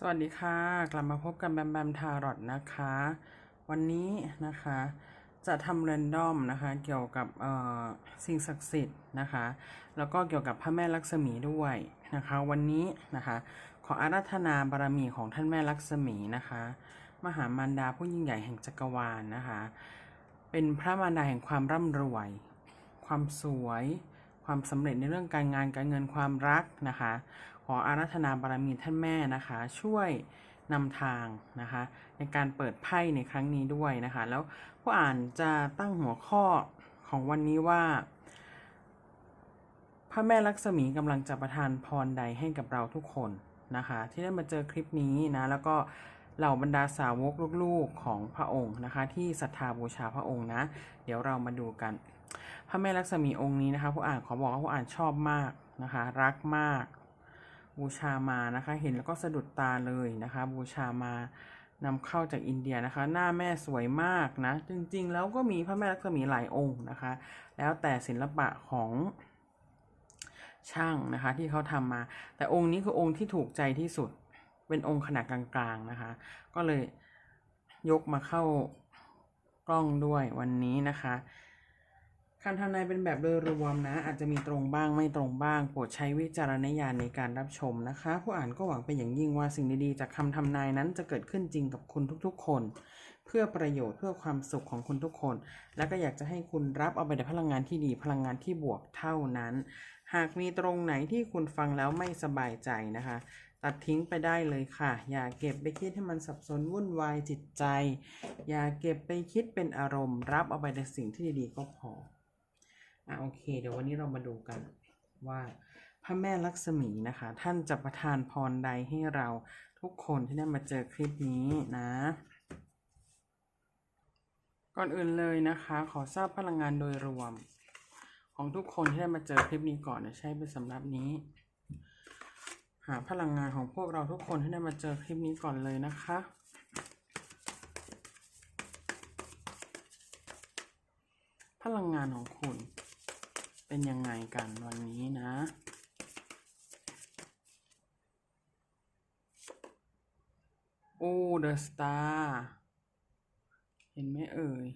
สวัสดีค่ะ กลับมาพบกับแบมแบมทารอตนะคะ วันนี้นะคะจะทำเรนดอมนะคะ เกี่ยวกับสิ่งศักดิ์สิทธิ์นะคะ แล้วก็เกี่ยวกับพระแม่ลักษมีด้วยนะคะ วันนี้นะคะ ขออาราธนาบารมีของท่านแม่ลักษมีนะคะ มหามารดาผู้ยิ่งใหญ่แห่งจักรวาลนะคะ เป็นพระมารดาแห่งความร่ำรวย ความสวย ความสำเร็จในเรื่องการงานการเงินความรักนะคะ ขออาราธนาบารมีท่านแม่นะคะ ช่วยนำทางนะคะ ในการเปิดไพ่ในครั้งนี้ด้วยนะคะ แล้วผู้อ่านจะตั้งหัวข้อของวันนี้ว่า พระแม่ลักษมีกำลังจะประทานพรใดให้กับเราทุกคนนะคะ ที่ได้มาเจอคลิปนี้นะแล้วก็เหล่าบรรดาสาวกลูกๆของพระองค์นะคะ ที่ศรัทธาบูชาพระองค์นะ เดี๋ยวเรามาดูกัน พระแม่ลักษมีองค์นี้นะคะ ผู้อ่านขอบอกว่าผู้อ่านชอบมากนะคะ รักมาก บูชามานะคะ เห็นแล้วก็สะดุดตาเลยนะคะ บูชามานำเข้าจากอินเดียนะคะ หน้าแม่สวยมากนะ จริงๆ แล้วก็มีพระแม่ลักษมีหลายองค์นะคะ แล้วแต่ศิลปะของช่างนะคะ ที่เขาทำมา แต่องค์นี้คือองค์ที่ถูกใจที่สุด เป็นองค์ขนาดกลางๆนะคะ ก็เลยยกมาเข้ากล้องด้วยวันนี้นะคะ คำทำนายเป็นแบบโดยรวมนะ อาจจะมีตรงบ้างไม่ตรงบ้าง โปรดใช้วิจารณญาณในการรับชมนะคะ ผู้อ่านก็หวังเป็นอย่างยิ่งว่าสิ่งดีๆจากคำทำนายนั้นจะเกิดขึ้นจริงกับคุณทุกๆ คน เพื่อประโยชน์เพื่อความสุขของคุณทุกคน และก็อยากจะให้คุณรับเอาไปแต่พลังงานที่ดีพลังงานที่บวกเท่านั้น หากมีตรงไหนที่คุณฟังแล้วไม่สบายใจนะคะ ตัดทิ้งไปได้เลยค่ะ อย่าเก็บไปคิดให้มันสับสนวุ่นวายจิตใจ อย่าเก็บไปคิดเป็นอารมณ์ รับเอาไปแต่สิ่งที่ดีๆก็พอ อะโอเค เดี๋ยววันนี้เรามาดูกันว่าพระแม่ลักษมีนะคะ ท่านจะประทานพรใดให้เราทุกคนที่ได้มาเจอคลิปนี้นะ ก่อนอื่นเลยนะคะ ขอทราบพลังงานโดยรวม ของทุกคนที่ได้มาเจอคลิปนี้ก่อนเดี๋ยวใช้เป็นสำหรับนี้ หาพลังงานของพวกเราทุกคนที่ได้มาเจอคลิปนี้ก่อนเลยนะคะพลังงานของคุณ เป็นยังไงกันวันนี้นะ โอ้เดอะสตาร์ เห็นไหมเอ่ย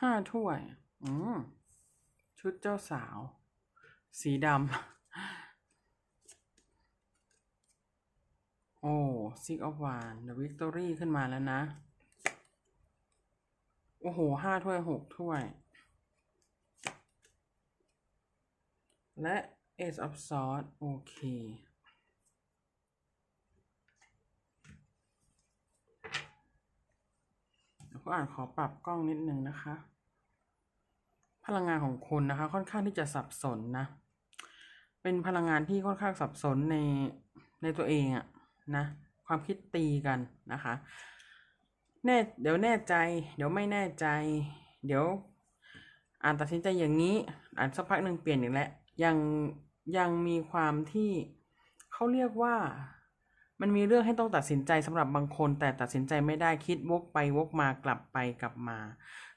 ห้าถ้วย อืม ชุดเจ้าสาว สีดำ โอ้ซิกออฟวานเดอะวิกตอรี่ขึ้นมาแล้วนะ โอ้โหห้าถ้วยหกถ้วย และ Ace of Swords โอเคเดี๋ยวก็อ่านขอปรับกล้องนิดนึงนะคะ พลังงานของคุณนะคะ ค่อนข้างที่จะสับสนนะ เป็นพลังงานที่ค่อนข้างสับสนในในตัวเองอะนะ ความคิดตีกันนะคะ แน่เดี๋ยวแน่ใจ เดี๋ยวไม่แน่ใจ เดี๋ยวอ่านตัดสินใจอย่างนี้ อ่านสักพักหนึ่งเปลี่ยนอีกแล้วยังยังมีความที่เขาเรียกว่า มันมีเรื่องให้ต้องตัดสินใจสำหรับบางคน แต่ตัดสินใจไม่ได้คิดวกไปวกมากลับไปกลับมา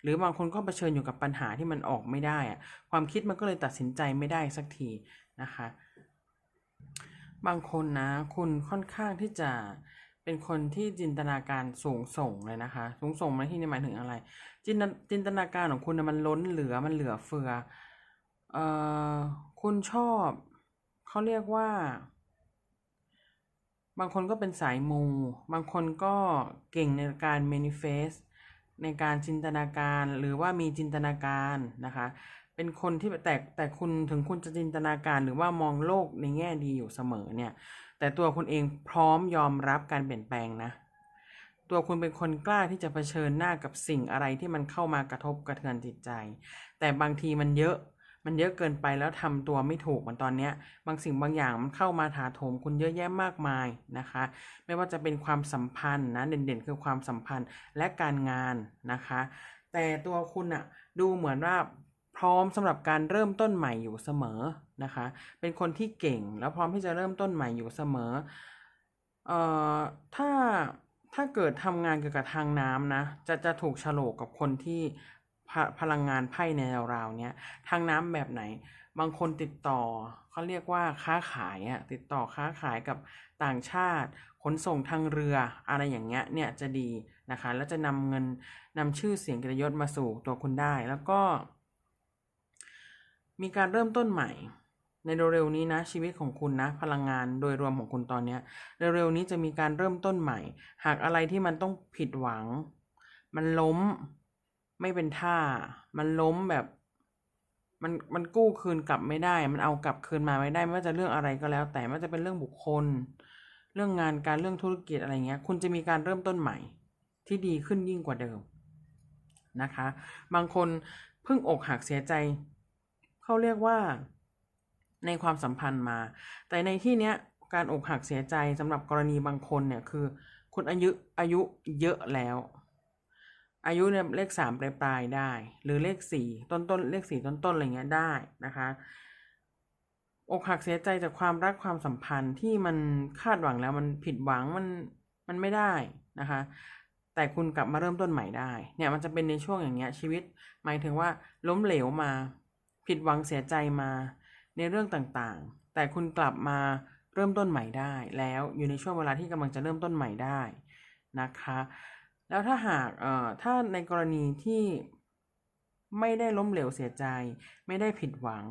หรือบางคนก็เผชิญอยู่กับปัญหาที่มันออกไม่ได้อะความคิดมันก็เลยตัดสินใจไม่ได้สักทีนะคะ บางคนนะ คุณค่อนข้างที่จะเป็นคนที่จินตนาการสูงส่งเลยนะคะ สูงส่งในที่นี้หมายถึงอะไร จินจินตนาการของคุณนะมันล้นเหลือมันเหลือเฟือเอ่อคุณชอบเขาเรียกว่า บางคนก็เป็นสายมู บางคนก็เก่งในการ manifest ในการจินตนาการหรือว่ามีจินตนาการนะคะ เป็นคนที่แต่แต่คุณถึงคุณจะจินตนาการหรือว่ามองโลกในแง่ดีอยู่เสมอเนี่ย แต่ตัวคุณเองพร้อมยอมรับการเปลี่ยนแปลงนะ ตัวคุณเป็นคนกล้าที่จะเผชิญหน้ากับสิ่งอะไรที่มันเข้ามากระทบกระเทือนจิตใจ แต่บางทีมันเยอะ มันเยอะเกินไปแล้วทำตัวไม่ถูกเหมือนตอนเนี้ย บางสิ่งบางอย่างมันเข้ามาถาโถมคุณเยอะแยะมากมายนะคะ ไม่ว่าจะเป็นความสัมพันธ์นะเด่นๆ คือความสัมพันธ์และการงานนะคะ แต่ตัวคุณอะดูเหมือนว่าพร้อมสำหรับการเริ่มต้นใหม่อยู่เสมอนะคะ เป็นคนที่เก่งแล้วพร้อมที่จะเริ่มต้นใหม่อยู่เสมอเอ่อถ้าถ้าเกิดทำงานเกี่ยวกับทางน้ำนะ จะจะถูกฉลกกับคนที่ พลังงานไพ่ในราวๆเนี้ยทางน้ำแบบไหน บางคนติดต่อเขาเรียกว่าค้าขายอะติดต่อค้าขายกับต่างชาติ ขนส่งทางเรืออะไรอย่างเงี้ยเนี่ยจะดีนะคะ แล้วจะนำเงินนำชื่อเสียงกียรติยศมาสู่ตัวคุณได้แล้วก็ มีการเริ่มต้นใหม่ในเร็วๆนี้นะชีวิตของคุณนะ พลังงานโดยรวมของคุณตอนเนี้ยเร็วๆนี้จะมีการเริ่มต้นใหม่ หากอะไรที่มันต้องผิดหวัง มันล้ม ไม่เป็นท่า มันล้มแบบ มันมันกู้คืนกลับไม่ได้ มันเอากลับคืนมาไม่ได้ไม่ว่าจะเรื่องอะไรก็แล้ว แต่ไม่ว่าจะเป็นเรื่องบุคคล เรื่องงานการเรื่องธุรกิจอะไรเงี้ย คุณจะมีการเริ่มต้นใหม่ ที่ดีขึ้นยิ่งกว่าเดิมนะคะ บางคนเพิ่งอกหักเสียใจเขาเรียกว่าในความสัมพันธ์มา แต่ในที่เนี้ยการอกหักเสียใจสำหรับกรณีบางคนเนี่ยคือ คุณอายุอายุเยอะแล้ว อายุเนี่ยเลขสามปลายปลายได้ หรือเลขสี่ต้นต้นๆเลขสี่ต้นต้นๆอะไรเงี้ยได้นะคะอกหักเสียใจจากความรักความสัมพันธ์ที่มันคาดหวังแล้วมันผิดหวังมันมันไม่ได้นะคะ แต่คุณกลับมาเริ่มต้นใหม่ได้ เนี่ยมันจะเป็นในช่วงอย่างเงี้ยชีวิต หมายถึงว่าล้มเหลวมา ผิดหวังเสียใจมาในเรื่องต่างๆ แต่คุณกลับมาเริ่มต้นใหม่ได้ แล้วอยู่ในช่วงเวลาที่กำลังจะเริ่มต้นใหม่ได้นะคะ แล้วถ้าหากเอ่อถ้าในกรณีที่ไม่ได้ล้มเหลวเสียใจ ไม่ได้ผิดหวัง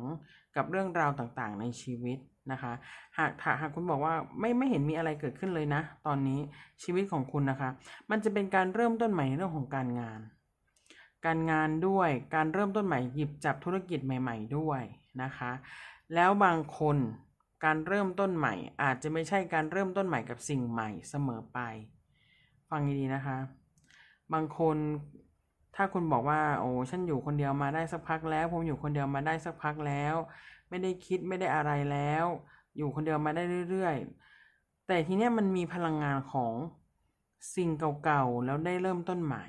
กับเรื่องราวต่างๆ ในชีวิตนะคะ หากถ้าหากคุณบอกว่าไม่ไม่เห็นมีอะไรเกิดขึ้นเลยนะ ตอนนี้ชีวิตของคุณนะคะ มันจะเป็นการเริ่มต้นใหม่ในเรื่องของการงาน การงานด้วยการเริ่มต้นใหม่หยิบจับธุรกิจใหม่ ๆ ด้วยนะคะ แล้วบางคนการเริ่มต้นใหม่ อาจจะไม่ใช่การเริ่มต้นใหม่กับสิ่งใหม่เสมอไป ฟังดีๆนะคะ บางคนถ้าคุณบอกว่า โอ้ฉันอยู่คนเดียวมาได้สักพักแล้วผมอยู่คนเดียวมาได้สักพักแล้ว ไม่ได้คิดไม่ได้อะไรแล้ว อยู่คนเดียวมาได้เรื่อยๆ แต่ทีเนี้ยมันมีพลังงานของสิ่งเก่าๆแล้วได้เริ่มต้นใหม่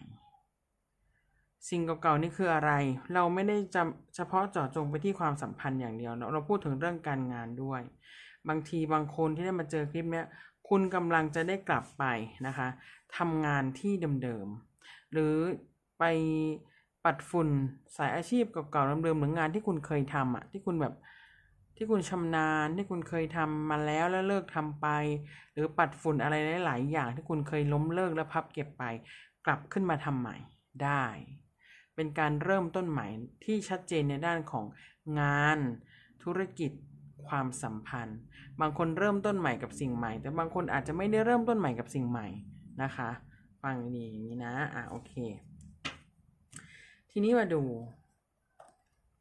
สิ่งเก่าๆนี่คืออะไร เราไม่ได้จำเฉพาะเจาะจงไปที่ความสัมพันธ์อย่างเดียวเราเราพูดถึงเรื่องการงานด้วย บางทีบางคนที่ได้มาเจอคลิปเนี้ยคุณกำลังจะได้กลับไปนะคะ ทำงานที่เดิมๆ หรือไปปัดฝุ่นสายอาชีพเก่าๆเดิมๆหรืองานที่คุณเคยทำอะที่คุณแบบที่คุณชำนาญที่คุณเคยทำมาแล้วแล้วเลิกทำไป หรือปัดฝุ่นอะไรหลาย ๆ อย่างที่คุณเคยล้มเลิกแล้วพับเก็บไป กลับขึ้นมาทำใหม่ได้ เป็นการเริ่มต้นใหม่ที่ชัดเจนในด้านของงาน ธุรกิจความสัมพันธ์ บางคนเริ่มต้นใหม่กับสิ่งใหม่ แต่บางคนอาจจะไม่ได้เริ่มต้นใหม่กับสิ่งใหม่ นะคะ ฟังดีอย่างนี้นะ อะโอเค ทีนี้มาดู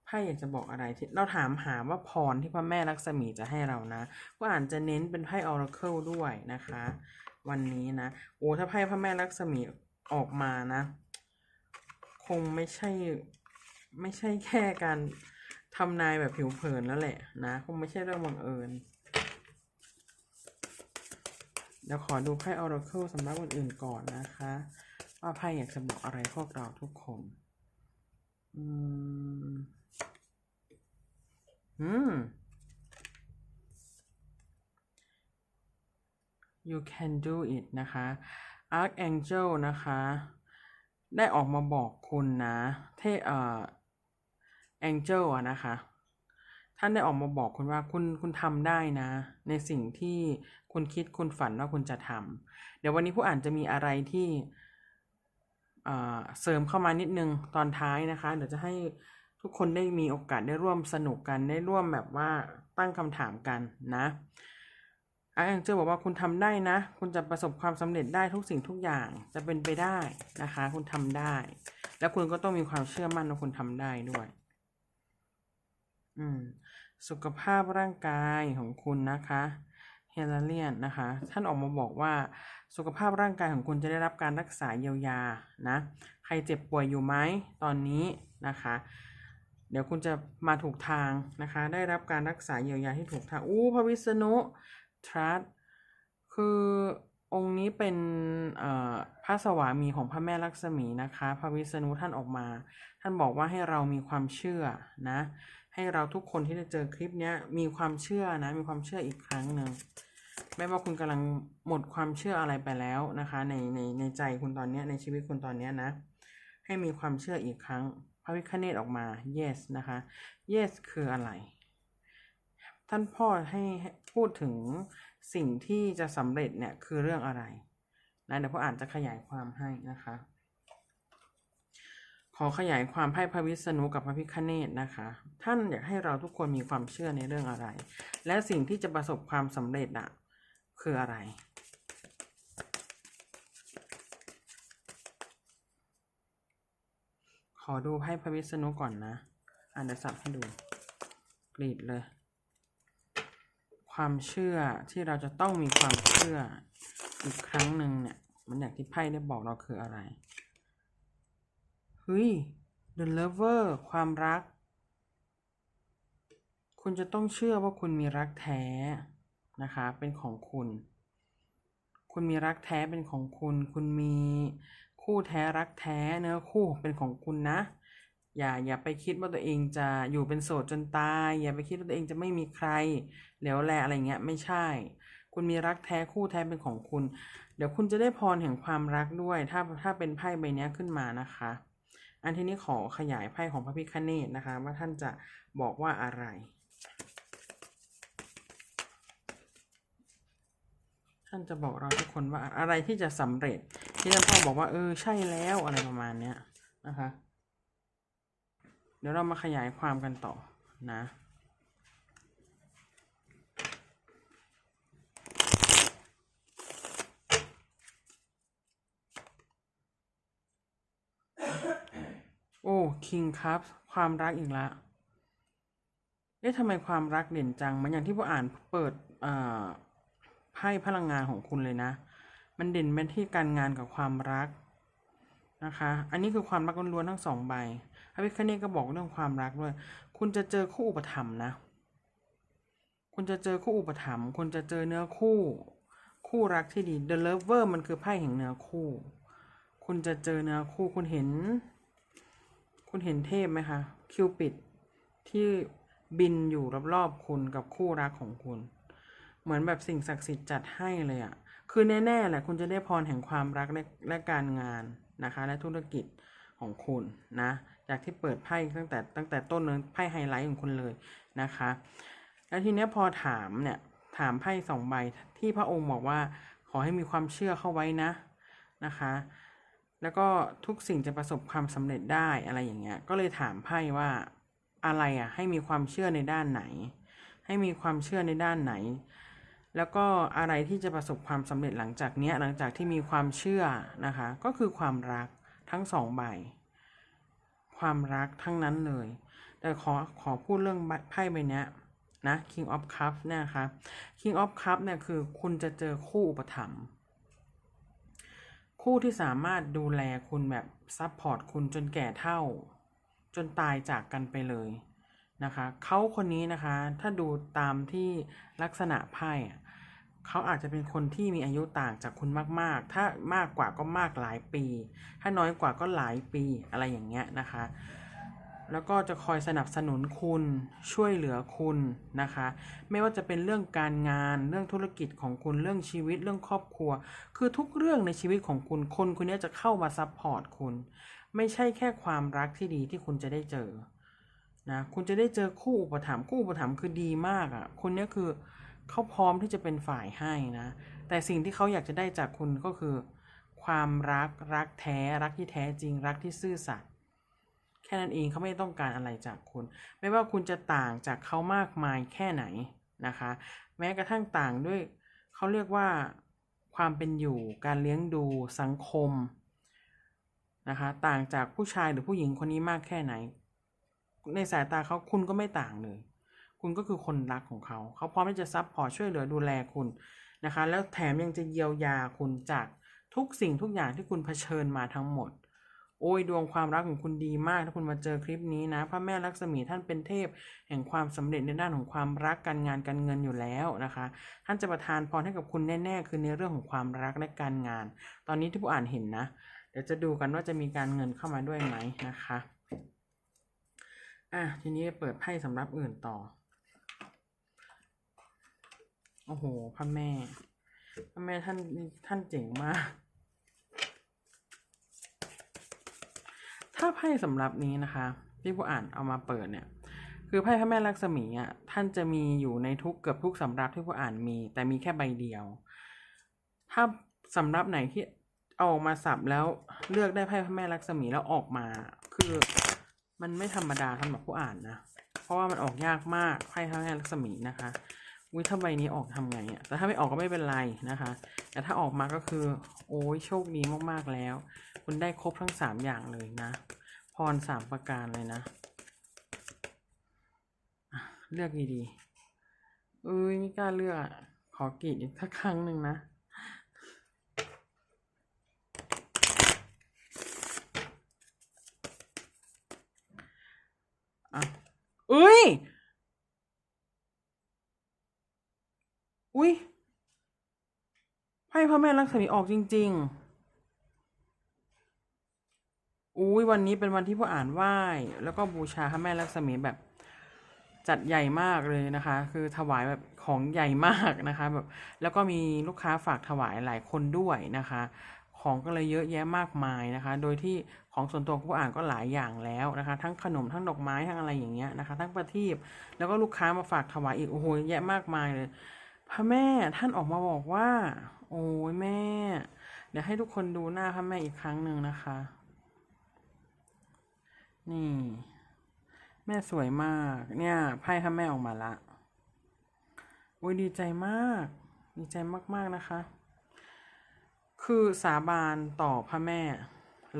ไพ่อยากจะบอกอะไรที่เราถามหาว่าพรที่พระแม่ลักษมีจะให้เรานะก็อาจจะเน้นเป็นไพ่ Oracle ด้วยนะคะ วันนี้นะโอ้ถ้าไพ่พระแม่ลักษมีออกมานะ คงไม่ใช่ไม่ใช่แค่การทำนายแบบผิวเผินแล้วแหละนะ คงไม่ใช่เรื่องบังเอิญ เดี๋ยวขอดูไพ่ Oracle สำหรับคนอื่นก่อนนะคะ ว่าไพ่อยากจะบอกอะไรพวกเราทุกคนอืมอืม you can do it นะคะ archangel นะคะ ได้ออกมาบอกคุณนะ เทเอ่อ angel อะนะคะ ท่านได้ออกมาบอกคุณว่าคุณคุณทำได้นะ ในสิ่งที่คุณคิดคุณฝันว่าคุณจะทำเดี๋ยววันนี้ผู้อ่านจะมีอะไรที่เอ่อเสริมเข้ามานิดนึงตอนท้ายนะคะ เดี๋ยวจะให้ทุกคนได้มีโอกาสได้ร่วมสนุกกันได้ร่วมแบบว่าตั้งคำถามกันนะอาร์แองเจลบอกว่าคุณทำได้นะ คุณจะประสบความสำเร็จได้ทุกสิ่งทุกอย่างจะเป็นไปได้นะคะ คุณทำได้ แล้วคุณก็ต้องมีความเชื่อมั่นว่าคุณทำได้ด้วย อืมสุขภาพร่างกายของคุณนะคะเฮลเลียนนะคะ ท่านออกมาบอกว่าสุขภาพร่างกายของคุณจะได้รับการรักษาเยียวยานะใครเจ็บป่วยอยู่ไหมตอนนี้นะคะ เดี๋ยวคุณจะมาถูกทางนะคะ ได้รับการรักษาเยียวยาที่ถูกทางอู้พระวิษณุทรัสคือองค์นี้เป็นพระสวามีของพระแม่ลักษมีนะคะ พระวิษณุท่านออกมา ท่านบอกว่าให้เรามีความเชื่อนะ ให้เราทุกคนที่ได้เจอคลิปนี้มีความเชื่อนะ มีความเชื่ออีกครั้งหนึ่งไม่ว่าคุณกำลังหมดความเชื่ออะไรไปแล้วนะคะ ในในในใจคุณตอนนี้ในชีวิตคุณตอนนี้นะ ให้มีความเชื่ออีกครั้ง พระวิคเนตออกมา yes นะคะ yes คืออะไร ท่านพ่อให้ให้พูดถึงสิ่งที่จะสำเร็จเนี่ยคือเรื่องอะไรนะเดี๋ยวพ่ออ่านจะขยายความให้นะคะ ขอขยายความให้พระวิษณุกับพระพิคเนตนะคะ ท่านอยากให้เราทุกคนมีความเชื่อในเรื่องอะไร และสิ่งที่จะประสบความสำเร็จอะคืออะไร ขอดูไพ่พระวิษณุก่อนนะอ่านเดี๋ยวสับให้ดูกรีดเลย ความเชื่อที่เราจะต้องมีความเชื่ออีกครั้งหนึ่งเนี่ย มันอย่างที่ไพ่ได้บอกเราคืออะไร เฮ้ย The Lover ความรัก คุณจะต้องเชื่อว่าคุณมีรักแท้นะคะ เป็นของคุณ คุณมีรักแท้เป็นของคุณ คุณมีคู่แท้รักแท้เนื้อคู่เป็นของคุณนะ อย่าอย่าไปคิดว่าตัวเองจะอยู่เป็นโสดจนตาย อย่าไปคิดว่าตัวเองจะไม่มีใครเหลวแลอะไรเงี้ยไม่ใช่ คุณมีรักแท้คู่แท้เป็นของคุณ เดี๋ยวคุณจะได้พรแห่งความรักด้วย ถ้าถ้าเป็นไพ่ใบเนี้ยขึ้นมานะคะ อันที่นี้ขอขยายไพ่ของพระพิคเนตนะคะ ว่าท่านจะบอกว่าอะไรท่านจะบอกเราทุกคนว่าอะไรที่จะสำเร็จ ที่ท่านพ่อบอกว่าเออใช่แล้วอะไรประมาณเนี้ยนะคะ เดี๋ยวเรามาขยายความกันต่อนะ โอ้ คิงครับความรักอีกละเอ๊ะทำไมความรักเด่นจัง มันอย่างที่ผู้อ่านเปิดไพ่พลังงานของคุณเลยนะ มันเด่นไปที่การงานกับความรักนะคะ อันนี้คือความรักล้วนๆทั้งสองใบพระพิคเนตก็บอกเรื่องความรักด้วย คุณจะเจอคู่อุปถัมภ์นะ คุณจะเจอคู่อุปถัมภ์ คุณจะเจอเนื้อคู่ คู่รักที่ดี The Lover มันคือไพ่แห่งเนื้อคู่ คุณจะเจอเนื้อคู่ คุณเห็น คุณเห็นเทพไหมคะ คิวปิดที่บินอยู่รอบๆคุณกับคู่รักของคุณ เหมือนแบบสิ่งศักดิ์สิทธิ์จัดให้เลยอะ่ะ คือแน่ๆแหละคุณจะได้พรแห่งความรักและและการงานนะคะ และธุรกิจของคุณนะ จากที่เปิดไพ่ตั้งแต่ตั้งแต่ต้นเลยไพ่ไฮไลท์ของคุณเลยนะคะ แล้วทีเนี้ยพอถามเนี่ยถามไพ่สองใบที่พระองค์บอกว่าขอให้มีความเชื่อเข้าไว้นะนะคะ แล้วก็ทุกสิ่งจะประสบความสำเร็จได้อะไรอย่างเงี้ย ก็เลยถามไพ่ว่าอะไรอะ ให้มีความเชื่อในด้านไหน ให้มีความเชื่อในด้านไหน แล้วก็อะไรที่จะประสบความสำเร็จหลังจากเนี้ยหลังจากที่มีความเชื่อนะคะ ก็คือความรักทั้งสองใบ ความรักทั้งนั้นเลย แต่ขอขอพูดเรื่องไพ่ใบเนี้ยนะ King of Cups เนี่ยนะคะ King of Cups เนี่ยคือคุณจะเจอคู่อุปถัมภ์ คู่ที่สามารถดูแลคุณแบบซัพพอร์ตคุณจนแก่เท่า จนตายจากกันไปเลยนะคะเขาคนนี้นะคะถ้าดูตามที่ลักษณะไพ่เขาอาจจะเป็นคนที่มีอายุต่างจากคุณมาก ๆ ถ้ามากกว่าก็มากหลายปี ถ้าน้อยกว่าก็หลายปีอะไรอย่างเงี้ยนะคะ แล้วก็จะคอยสนับสนุนคุณช่วยเหลือคุณนะคะ ไม่ว่าจะเป็นเรื่องการงานเรื่องธุรกิจของคุณเรื่องชีวิตเรื่องครอบครัว คือทุกเรื่องในชีวิตของคุณคนคนนี้จะเข้ามาซัพพอร์ตคุณ ไม่ใช่แค่ความรักที่ดีที่คุณจะได้เจอนะคุณจะได้เจอคู่อุปถัมภ์คู่อุปถัมภ์คือดีมากอะ่ะคนนี้คือเขาพร้อมที่จะเป็นฝ่ายให้นะ แต่สิ่งที่เขาอยากจะได้จากคุณก็คือ ความรักรักแท้รักที่แท้จริงรักที่ซื่อสัตย์ แค่นั้นเองเขาไม่ต้องการอะไรจากคุณ ไม่ว่าคุณจะต่างจากเขามากมายแค่ไหนนะคะ แม้กระทั่งต่างด้วยเขาเรียกว่าความเป็นอยู่การเลี้ยงดูสังคมนะคะต่างจากผู้ชายหรือผู้หญิงคนนี้มากแค่ไหน ในสายตาเขาคุณก็ไม่ต่างเลย คุณก็คือคนรักของเขาเขาพร้อมที่จะซับพอร์ตช่วยเหลือดูแลคุณนะคะ แล้วแถมยังจะเยียวยาคุณจากทุกสิ่งทุกอย่างที่คุณเผชิญมาทั้งหมด โอ้ยดวงความรักของคุณดีมาก ถ้าคุณมาเจอคลิปนี้นะ พระแม่ลักษมีท่านเป็นเทพ แห่งความสำเร็จในด้านของความรักการงานการเงินอยู่แล้วนะคะ ท่านจะประทานพรให้กับคุณแน่ๆ คือในเรื่องของความรักและการงาน ตอนนี้ที่ผู้อ่านเห็นนะ เดี๋ยวจะดูกันว่าจะมีการเงินเข้ามาด้วยไหมนะคะอะทีนี้เปิดไพ่สำรับอื่นต่อ โอ้โหพระแม่พระแม่ท่านท่านเจ๋งมาก ถ้าไพ่สำรับนี้นะคะ ที่ผู้อ่านเอามาเปิดเนี่ยคือไพ่พระแม่ลักษมีอะท่านจะมีอยู่ในทุกเกือบทุกสำรับที่ผู้อ่านมี แต่มีแค่ใบเดียว ถ้าสำรับไหนที่เอามาสับแล้วเลือกได้ไพ่พระแม่ลักษมีแล้วออกมา คือมันไม่ธรรมดาสำหรับผู้อ่านนะเพราะว่ามันออกยากมากไพ่พระแม่ลักษมีนะคะ วิถ้าใบนี้ออกทำไงอะแต่ถ้าไม่ออกก็ไม่เป็นไรนะคะ แต่ถ้าออกมาก็คือ โอ้ยโชคดีมากๆแล้ว คุณได้ครบทั้งสามอย่างเลยนะ พรสามประการเลยนะ เลือกดีๆเอ้ยไม่กล้าเลือกขอกรีดอีกสักครั้งหนึ่งนะอะเอ้ยไพ่พ ระแม่ลักษมีออกจริง ๆ อุ้ยวันนี้เป็นวันที่ผู้อ่านไหว้ แล้วก็บูชาพระแม่ลักษมีแบบจัดใหญ่มากเลยนะคะ คือถวายแบบของใหญ่มากนะคะแบบแล้วก็มีลูกค้าฝากถวายหลายคนด้วยนะคะ ของก็เลยเยอะแยะมากมายนะคะ โดยที่ของส่วนตัวผู้อ่านก็หลายอย่างแล้วนะคะ ทั้งขนมทั้งดอกไม้ทั้งอะไรอย่างเงี้ยนะคะ ทั้งประทีปแล้วก็ลูกค้ามาฝากถวายอีกโอ้โหเยอะแยะมากมายเลยพระแม่ท่านออกมาบอกว่า โอ้ยแม่ เดี๋ยวให้ทุกคนดูหน้าพระแม่อีกครั้งหนึ่งนะคะ นี่ แม่สวยมาก เนี่ยไพ่พระแม่ออกมาละโอ้ยดีใจมาก ดีใจมากๆนะคะ คือสาบานต่อพระแม่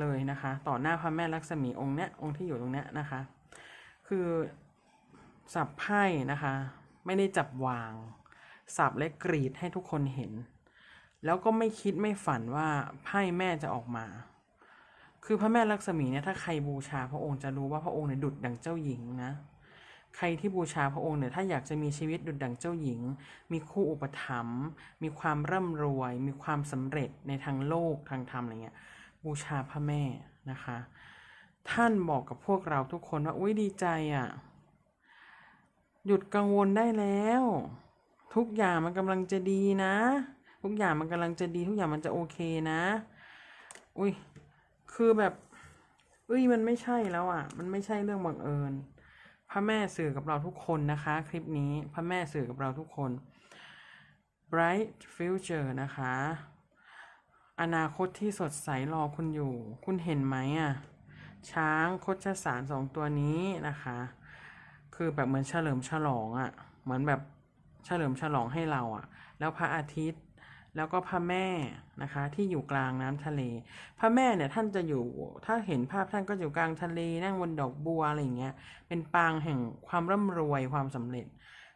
เลยนะคะ ต่อหน้าพระแม่ลักษมีองค์เนี้ยองค์ที่อยู่ตรงเนี้ยนะคะ คือสับไพ่นะคะ ไม่ได้จับวาง สับและกรีดให้ทุกคนเห็น แล้วก็ไม่คิดไม่ฝันว่าไพ่แม่จะออกมา คือพระแม่ลักษมีเนี่ยถ้าใครบูชาพระองค์จะรู้ว่าพระองค์เนี่ยดุจดังเจ้าหญิงนะ ใครที่บูชาพระองค์เนี่ยถ้าอยากจะมีชีวิตดุจดังเจ้าหญิง มีคู่อุปถัมภ์มีความร่ำรวย มีความสำเร็จในทางโลกทางธรรมอะไรเงี้ยบูชาพระแม่นะคะ ท่านบอกกับพวกเราทุกคนว่าอุ้ยดีใจอะ่ะหยุดกังวลได้แล้ว ทุกอย่างมันกำลังจะดีนะ ทุกอย่างมันกำลังจะดีทุกอย่างมันจะโอเคนะ อุ้ยคือแบบเอ้ยมันไม่ใช่แล้วอะ มันไม่ใช่เรื่องบังเอิญพระแม่สื่อกับเราทุกคนนะคะ คลิปนี้พระแม่สื่อกับเราทุกคน bright future นะคะ อนาคตที่สดใสรอคุณอยู่ คุณเห็นไหมอะช้างโคชสารสองตัวนี้นะคะ คือแบบเหมือนเฉลิมฉลองอะ่ะ เหมือนแบบเฉลิมฉลองให้เราอะ่ะ แล้วพระอาทิตย์ แล้วก็พระแม่นะคะที่อยู่กลางน้ำทะเล พระแม่เนี่ยท่านจะอยู่ถ้าเห็นภาพท่านก็อยู่กลางทะเลนั่งบนดอกบัวอะไรอย่างเงี้ยเป็นปางแห่งความร่ำรวยความสำเร็จ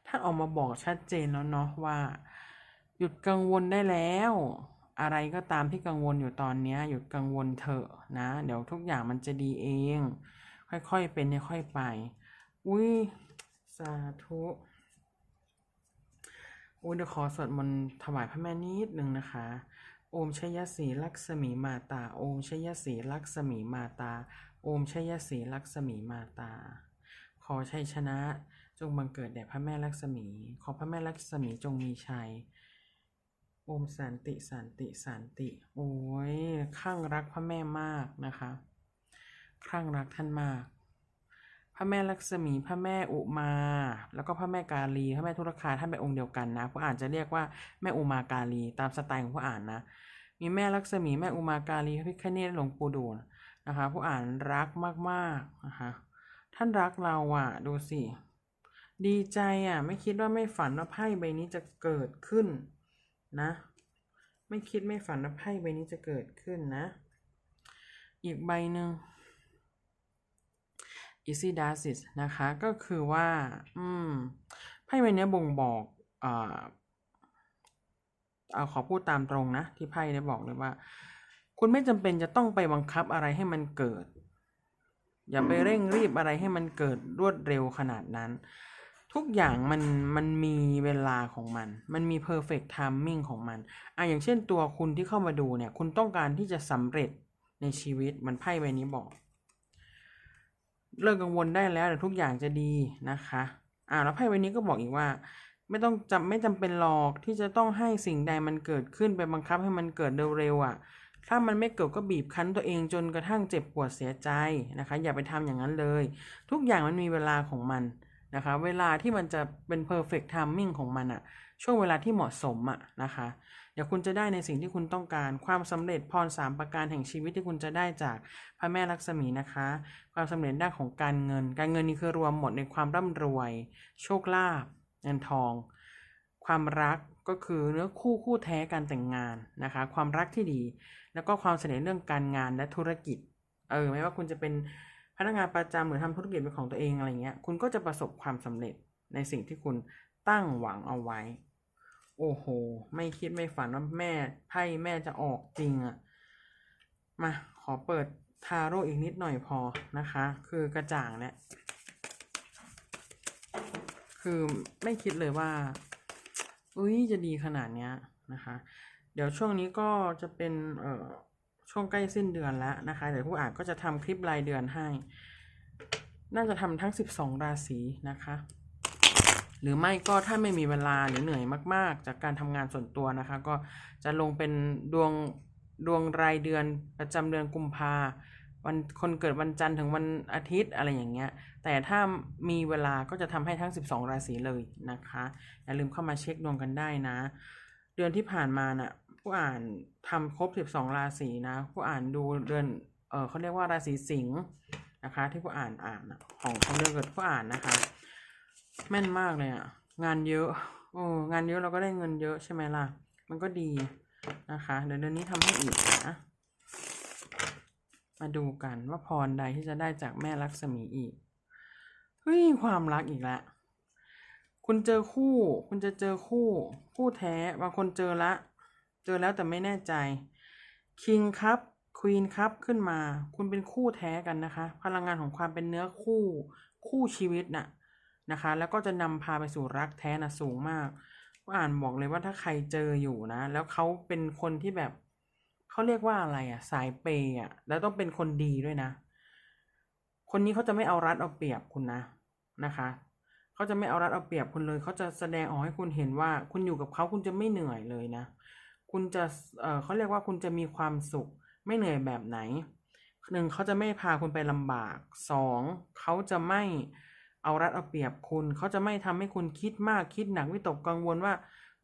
ท่านออกมาบอกชัดเจนแล้วเนาะว่า หยุดกังวลได้แล้ว อะไรก็ตามที่กังวลอยู่ตอนนี้หยุดกังวลเถอะนะ เดี๋ยวทุกอย่างมันจะดีเอง ค่อยๆเป็นค่อยๆไป อุ้ยสาธุ อุ้ยเดี๋ยวขอสวดมนต์ถวายพระแม่นิดหนึ่งนะคะ โอมชยศรีลักษมีมาตา โอมชยศรีลักษมีมาตา โอมชยศรีลักษมีมาตา ขอชัยชนะจงบังเกิดแด่พระแม่ลักษมี ขอพระแม่ลักษมีจงมีชัย โอมสันติสันติสันติ โอ้ยข้างรักพระแม่มากนะคะข้างรักท่านมาก พระแม่ลักษมีพระแม่อุมา แล้วก็พระแม่กาลีพระแม่ทุรคาท่านเป็นองค์เดียวกันนะผู้อ่านจะเรียกว่าแม่อุมากาลี ตามสไตล์ของผู้อ่านนะ มีแม่ลักษมีแม่อุมากาลีพระพิฆเนศหลวงปู่ดูลนะคะ ผู้อ่านรักมากๆนะคะท่านรักเราอะ ดูสิ ดีใจอะ ไม่คิดว่าไม่ฝันว่าไพ่ใบนี้จะเกิดขึ้นนะ ไม่คิดไม่ฝันว่าไพ่ใบนี้จะเกิดขึ้นนะ อีกใบหนึ่ง easy d a s i s นะคะ ก็คือว่า อืมไพ่ใบนี้บ่งบอกอ่าเอาขอพูดตามตรงนะ ที่ไพ่ได้บอกเลยว่า คุณไม่จำเป็นจะต้องไปบังคับอะไรให้มันเกิด อย่าไปเร่งรีบอะไรให้มันเกิดรวดเร็วขนาดนั้น ทุกอย่างมันมันมีเวลาของมัน มันมี perfect timing ของมันอะอย่างเช่นตัวคุณที่เข้ามาดูเนี่ย คุณต้องการที่จะสำเร็จในชีวิตมันไพ่ใบนี้บอก เลิกกังวลได้แล้วเดี๋ยวทุกอย่างจะดีนะคะอ่าแล้วไพ่ใบนี้ก็บอกอีกว่า ไม่ต้องจำไม่จำเป็นหรอกที่จะต้องให้สิ่งใดมันเกิดขึ้นไปบังคับให้มันเกิดเร็วๆอะ ถ้ามันไม่เกิดก็บีบคั้นตัวเองจนกระทั่งเจ็บปวดเสียใจนะคะ อย่าไปทำอย่างนั้นเลย ทุกอย่างมันมีเวลาของมันนะคะ เวลาที่มันจะเป็น perfect timing ของมันอะช่วงเวลาที่เหมาะสมอะนะคะ ดี๋ยวคุณจะได้ในสิ่งที่คุณต้องการความสำเร็จพรสามประการแห่งชีวิตที่คุณจะได้จากพระแม่ลักษมีนะคะ ความสำเร็จด้านของการเงิน การเงินนี่คือรวมหมดในความร่ำรวย โชคลาภเงินทอง ความรักก็คือเนื้อคู่คู่แท้การแต่งงานนะคะ ความรักที่ดี แล้วก็ความสำเร็จเรื่องการงานและธุรกิจเออไม่ว่าคุณจะเป็นพนักงานประจำหรือทำธุรกิจเป็นของตัวเองอะไรเงี้ยคุณก็จะประสบความสำเร็จในสิ่งที่คุณตั้งหวังเอาไว้ โอ้โห ไม่คิดไม่ฝันว่าแม่ไพ่แม่จะออกจริงอะมาขอเปิดทาโร่อีกนิดหน่อยพอนะคะ คือกระจ่างเนี่ย คือไม่คิดเลยว่าอุ้ยจะดีขนาดเนี้ยนะคะ เดี๋ยวช่วงนี้ก็จะเป็นเอ่อช่วงใกล้สิ้นเดือนแล้วนะคะ เดี๋ยวผู้อ่านก็จะทำคลิปรายเดือนให้ น่าจะทำทั้ง 12 ราศีนะคะ หรือไม่ก็ถ้าไม่มีเวลาหรือเหนื่อยมาก ๆ จากการทำงานส่วนตัวนะคะ ก็จะลงเป็นดวงดวงรายเดือนประจำเดือนกุมภาวันคนเกิดวันจันทร์ถึงวันอาทิตย์อะไรอย่างเงี้ย แต่ถ้ามีเวลาก็จะทำให้ทั้ง 12 ราศีเลยนะคะ อย่าลืมเข้ามาเช็คดวงกันได้นะ เดือนที่ผ่านมาน่ะผู้อ่านทำครบ 12 ราศีนะ ผู้อ่านดูเดือนเออเขาเรียกว่าราศีสิงห์นะคะ ที่ผู้อ่านอ่านนะของของเดือนเกิดผู้อ่านนะคะ แม่นมากเลยอะงานเยอะโอ้งานเยอะเราก็ได้เงินเยอะใช่ไหมล่ะ มันก็ดีนะคะ เดี๋ยวเดือนนี้ทำให้อีกนะ มาดูกันว่าพรใดที่จะได้จากแม่ลักษมีอีกเฮ้ยความรักอีกล้วคุณเจอคู่ คุณจะเจอคู่ คู่แท้บางคนเจอละ เจอแล้วแต่ไม่แน่ใจคิงครับควีนครับขึ้นมา คุณเป็นคู่แท้กันนะคะ พลังงานของความเป็นเนื้อคู่ คู่ชีวิตน่ะ นะคะ แล้วก็จะนำพาไปสู่รักแท้นะสูงมากก็อ่านบอกเลยว่าถ้าใครเจออยู่นะ แล้วเขาเป็นคนที่แบบเขาเรียกว่าอะไรอะ สายเปย์อะ แล้วต้องเป็นคนดีด้วยนะ คนนี้เขาจะไม่เอารัดเอาเปรียบคุณนะนะคะเขาจะไม่เอารัดเอาเปรียบคุณเลยเขาจะแสดงออกให้คุณเห็นว่าคุณอยู่กับเขาคุณจะไม่เหนื่อยเลยนะ คุณจะเออเขาเรียกว่าคุณจะมีความสุข ไม่เหนื่อยแบบไหนหนึ่งเขาจะไม่พาคุณไปลำบากสองเขาจะไม่ เอารัดเอาเปรียบคุณ เขาจะไม่ทำให้คุณคิดมากคิดหนักวิตกกังวลว่า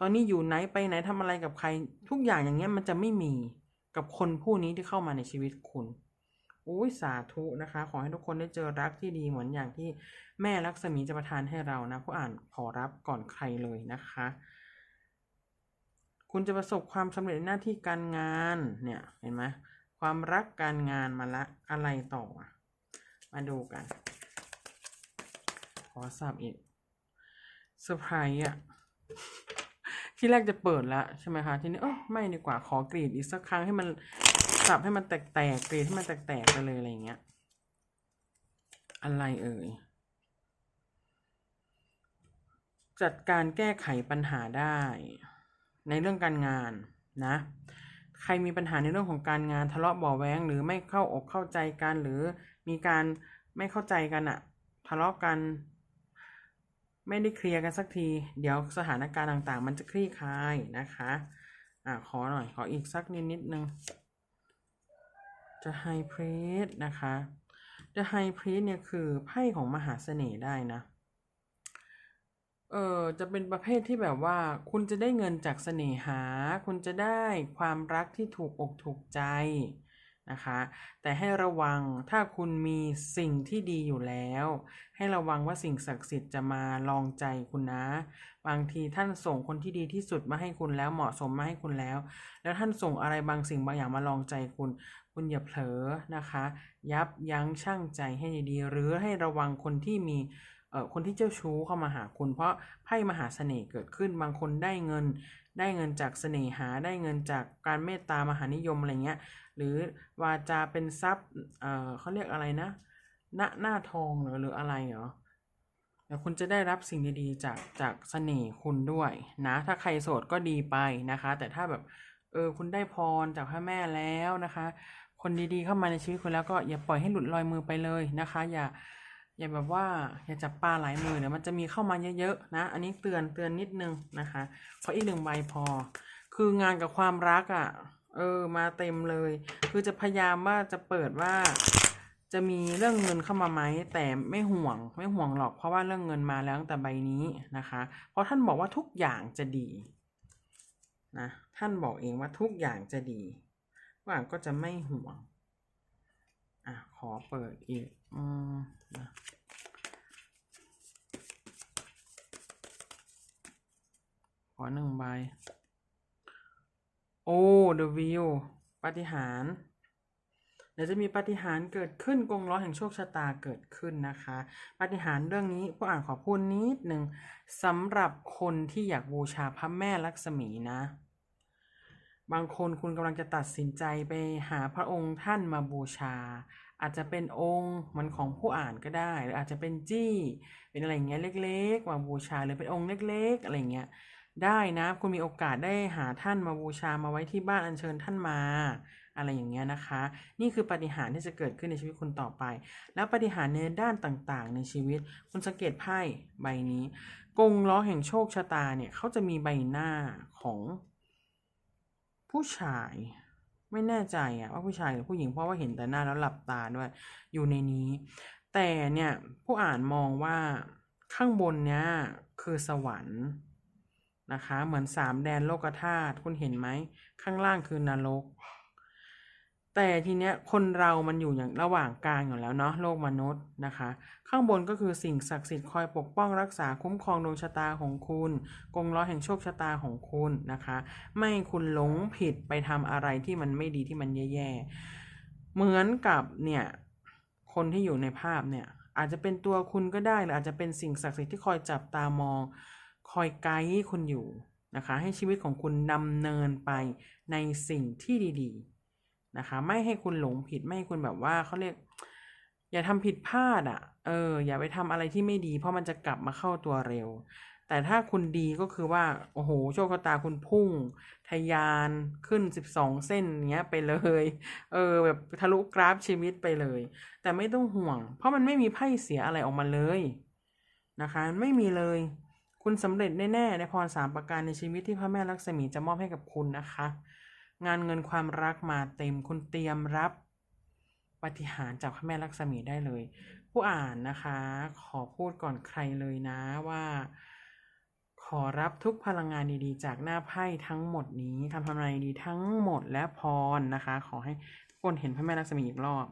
ตอนนี้อยู่ไหนไปไหนทำอะไรกับใคร ทุกอย่างอย่างเงี้ยมันจะไม่มีกับคนผู้นี้ที่เข้ามาในชีวิตคุณอุ้ยสาธุนะคะ ขอให้ทุกคนได้เจอรักที่ดีเหมือนอย่างที่แม่ลักษมีจะประทานให้เรานะ ผู้อ่านขอรับก่อนใครเลยนะคะ คุณจะประสบความสำเร็จในหน้าที่การงานเนี่ยเห็นไหมความรักการงานมาละอะไรต่อ มาดูกัน อทราบอีกเซอร์ไพรส์อะที่แรกจะเปิดแล้วใช่ไหมคะทีนี้เออไม่ดีกว่าขอกรีดอีกสักครั้งให้มันสับให้มันแตกๆกรีดให้มันแตกๆไปเลยอะไรเงี้ย อะไรเอ่ยจัดการแก้ไขปัญหาได้ ในเรื่องการงานนะ ใครมีปัญหาในเรื่องของการงานทะเลาะบาะแว้งหรือไม่เข้าอกเข้าใจกันหรือมีการไม่เข้าใจกันอะทะเลาะกัน ไม่ได้เคลียร์กันสักที เดี๋ยวสถานการณ์ต่างๆ มันจะคลี่คลายนะคะอะขอหน่อย ขออีกสักนิดนิดนึง จะไฮพรีสนะคะ จะไฮพรีสเนี่ยคือไพ่ของมหาเสน่ห์ได้นะ เออจะเป็นประเภทที่แบบว่า คุณจะได้เงินจากเสน่หา คุณจะได้ความรักที่ถูกอกถูกใจ นะคะ แต่ให้ระวังถ้าคุณมีสิ่งที่ดีอยู่แล้ว ให้ระวังว่าสิ่งศักดิ์สิทธิ์จะมาลองใจคุณนะ บางทีท่านส่งคนที่ดีที่สุดมาให้คุณแล้วเหมาะสมมาให้คุณแล้ว แล้วท่านส่งอะไรบางสิ่งบางอย่างมาลองใจคุณ คุณอย่าเผลอนะคะ ยับยั้งชั่งใจให้ดีๆหรือให้ระวังคนที่มีเอ่อคนที่เจ้าชู้เข้ามาหาคุณ เพราะไพ่มหาเสน่ห์เกิดขึ้นบางคนได้เงิน ได้เงินจากเสน่หาได้เงินจากการเมตตามหานิยมอะไรเงี้ย หรือวาจาเป็นทรัพย์เอ่อเขาเรียกอะไรนะหน้าหน้าทองหรอหรืออะไรเหรอแต่คุณจะได้รับสิ่งดีๆจากจากเสน่ห์คุณด้วยนะถ้าใครโสดก็ดีไปนะคะ แต่ถ้าแบบเออคุณได้พรจากพระแม่แล้วนะคะ คนดีๆเข้ามาในชีวิตคุณแล้วก็อย่าปล่อยให้หลุดลอยมือไปเลยนะคะ อย่าอย่าแบบว่าอย่าจับปลาหลายมือเดี๋ยวมันจะมีเข้ามาเยอะๆนะ อันนี้เตือนเตือนนิดนึงนะคะขออีกหนึ่งใบพอ คืองานกับความรักอะ่ะ เออ มาเต็มเลย คือจะพยายามว่าจะเปิดว่า จะมีเรื่องเงินเข้ามาไหมแต่ไม่ห่วงไม่ห่วงหรอกเพราะว่าเรื่องเงินมาแล้วตั้งแต่ใบนี้นะคะ เพราะท่านบอกว่าทุกอย่างจะดีนะท่านบอกเองว่าทุกอย่างจะดีว่าก็จะไม่ห่วงอะขอเปิดอีกอืมนะขอหนึ่งใบ โอ้ the view ปาฏิหาริย์เดี๋ยวจะมีปาฏิหาริย์เกิดขึ้นกงล้อแห่งโชคชะตาเกิดขึ้นนะคะปาฏิหาริย์เรื่องนี้ผู้อ่านขอพูดนิดหนึ่งสำหรับคนที่อยากบูชาพระแม่ลักษมีนะ บางคนคุณกำลังจะตัดสินใจไปหาพระองค์ท่านมาบูชา อาจจะเป็นองค์มันของผู้อ่านก็ได้ หรืออาจจะเป็นจี้ เป็นอะไรเงี้ยเล็ก ๆ มาบูชาหรือเป็นองค์เล็ก ๆ อะไรเงี้ย ได้นะคุณมีโอกาสได้หาท่านมาบูชามาไว้ที่บ้านอัญเชิญท่านมา อะไรอย่างเงี้ยนะคะ นี่คือปฏิหารที่จะเกิดขึ้นในชีวิตคุณต่อไป แล้วปฏิหารในด้านต่างๆ ในชีวิต คุณสังเกตไพ่ใบนี้กงล้อแห่งโชคชะตาเนี่ยเขาจะมีใบหน้าของผู้ชายไม่แน่ใจอะว่าผู้ชายหรือผู้หญิงเพราะว่าเห็นแต่หน้าแล้วหลับตาด้วย อยู่ในนี้ แต่เนี่ยผู้อ่านมองว่าข้างบนเนี้ยคือสวรรค์ นะคะ เหมือนสามแดนโลกธาตุคุณเห็นไหม ข้างล่างคือนรก แต่ทีเนี้ยคนเรามันอยู่อย่างระหว่างกลางอยู่แล้วเนาะโลกมนุษย์นะคะ ข้างบนก็คือสิ่งศักดิ์สิทธิ์คอยปกป้องรักษาคุ้มครองดวงชะตาของคุณ กงล้อแห่งโชคชะตาของคุณนะคะ ไม่ให้คุณหลงผิดไปทำอะไรที่มันไม่ดีที่มันแย่ๆเหมือนกับเนี่ยคนที่อยู่ในภาพเนี่ยอาจจะเป็นตัวคุณก็ได้หรืออาจจะเป็นสิ่งศักดิ์สิทธิ์ที่คอยจับตามอง คอยไกด์คุณอยู่นะคะให้ชีวิตของคุณดำเนินไปในสิ่งที่ดีๆนะคะไม่ให้คุณหลงผิดไม่ให้คุณแบบว่าเขาเรียก อย่าทำผิดพลาดอะ่ะเอออย่าไปทำอะไรที่ไม่ดี เพราะมันจะกลับมาเข้าตัวเร็ว แต่ถ้าคุณดีก็คือว่าโอ้โหโชคชะตาคุณพุ่งทะยานขึ้น 12 เส้นเงี้ยไปเลยเออแบบทะลุกราฟชีวิตไปเลย แต่ไม่ต้องห่วง เพราะมันไม่มีไพ่เสียอะไรออกมาเลยนะคะไม่มีเลย คุณสำเร็จแน่ๆในพรสามประการในชีวิตที่พระแม่ลักษมีจะมอบให้กับคุณนะคะ งานเงินความรักมาเต็มคุณเตรียมรับปฏิหารจากพระแม่ลักษมีได้เลย ผู้อ่านนะคะ ขอพูดก่อนใครเลยนะว่า ขอรับทุกพลังงานดีๆ จากหน้าไพ่ทั้งหมดนี้ทำทำนายดีทั้งหมดและพรนะคะ ขอให้ทุกคนเห็นพระแม่ลักษมีอีกรอบ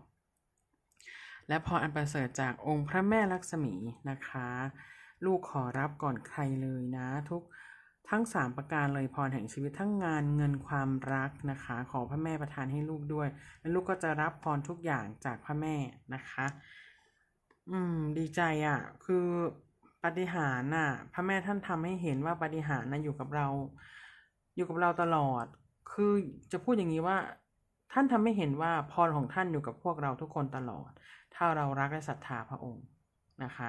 และพรอันประเสริฐจากองค์พระแม่ลักษมีนะคะ ลูกขอรับก่อนใครเลยนะ ทุกทั้ง 3 ประการเลยพรแห่งชีวิตทั้งงานเงินความรักนะคะ ขอพระแม่ประทานให้ลูกด้วย และลูกก็จะรับพรทุกอย่างจากพระแม่นะคะ อืม ดีใจอะ่ะ คือปฏิหารน่ะ พระแม่ท่านทำให้เห็นว่าปฏิหารน่ะอยู่กับเรา อยู่กับเราตลอด คือจะพูดอย่างนี้ว่า ท่านทำให้เห็นว่าพรของท่านอยู่กับพวกเราทุกคนตลอด ถ้าเรารักและศรัทธาพระองค์นะคะ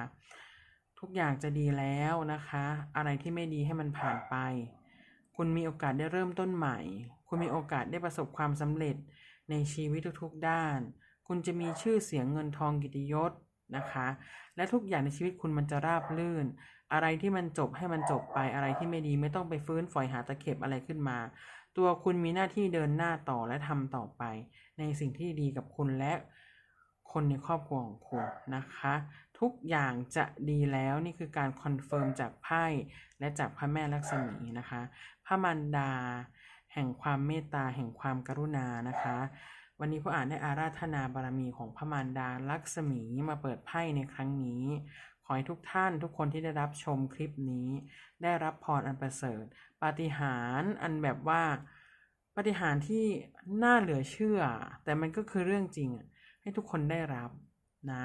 ทุกอย่างจะดีแล้วนะคะ อะไรที่ไม่ดีให้มันผ่านไป คุณมีโอกาสได้เริ่มต้นใหม่ คุณมีโอกาสได้ประสบความสำเร็จในชีวิตทุกๆด้าน คุณจะมีชื่อเสียงเงินทองกิติยศนะคะ และทุกอย่างในชีวิตคุณมันจะราบรื่น อะไรที่มันจบให้มันจบไป อะไรที่ไม่ดีไม่ต้องไปฟื้นฝอยหาตะเข็บอะไรขึ้นมา ตัวคุณมีหน้าที่เดินหน้าต่อและทำต่อไป ในสิ่งที่ดีกับคุณและคนในครอบครัวของคุณนะคะ ทุกอย่างจะดีแล้วนี่คือการคอนเฟิร์มจากไพ่และจากพระแม่ลักษมีนะคะพระมารดา แห่งความเมตตาแห่งความกรุณานะคะ วันนี้ผู้อ่านได้อาราธนาบารมีของพระมารดาลักษมีมาเปิดไพ่ในครั้งนี้ ขอให้ทุกท่านทุกคนที่ได้รับชมคลิปนี้ ได้รับพรอันประเสริฐปาฏิหาริย์อันแบบว่าปาฏิหาริย์ที่น่าเหลือเชื่อ แต่มันก็คือเรื่องจริงอะให้ทุกคนได้รับนะ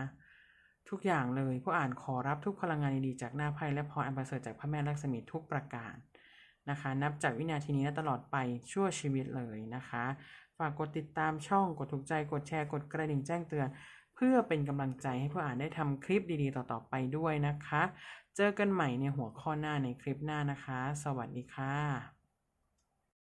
ทุกอย่างเลย ผู้อ่านขอรับทุกพลังงานดีๆจากหน้าไพ่และพรอันประเสริฐจากพระแม่ลักษมีทุกประการนะคะ นับจากวินาทีนี้และตลอดไปชั่วชีวิตเลยนะคะ ฝากกดติดตามช่องกดถูกใจกดแชร์กดกระดิ่งแจ้งเตือน เพื่อเป็นกำลังใจให้ผู้อ่านได้ทำคลิปดีๆ ต่อๆไปด้วยนะคะ เจอกันใหม่ในหัวข้อหน้าในคลิปหน้านะคะ สวัสดีค่ะ